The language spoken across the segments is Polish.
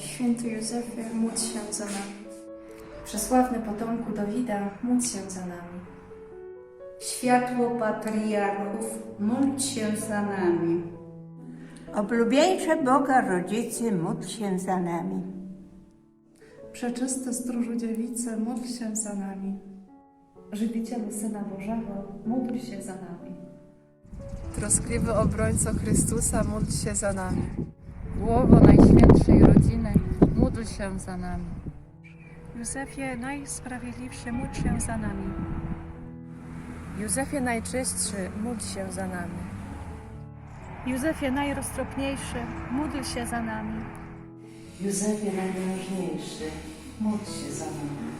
Święty Józefie, módl się za nami. Przesławny potomku Dawida, módl się za nami. Światło patriarchów, módl się za nami. Oblubieńcze Boga Rodzicy, módl się za nami. Przeczysty stróżu dziewicy, módl się za nami. Żywicielu Syna Bożego, módl się za nami. Troskliwy obrońco Chrystusa, módl się za nami. Głowo Najświętszej Rodziny, módl się za nami. Józefie Najsprawiedliwszy, módl się za nami. Józefie Najczystszy, módl się za nami. Józefie Najroztropniejszy, módl się za nami. Józefie najważniejszy, módl się za nami.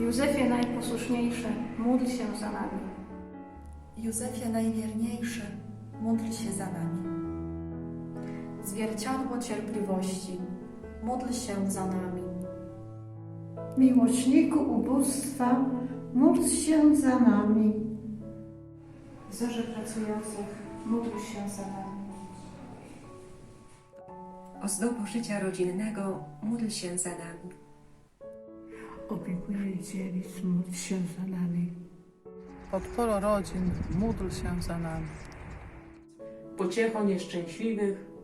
Józefie najposłuszniejszy, módl się za nami. Józefie najwierniejszy, módl się za nami. Zwierciadło cierpliwości, módl się za nami. Miłośniku ubóstwa, módl się za nami. Zorze pracujących, módl się za nami. Ozdobo życia rodzinnego, módl się za nami. Opiekuję dziewic, módl się za nami. Podporo rodzin, módl się za nami. Pociecho nieszczęśliwych,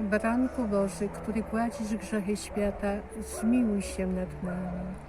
Baranku Boży, który gładzisz grzechy świata, zmiłuj się nad nami.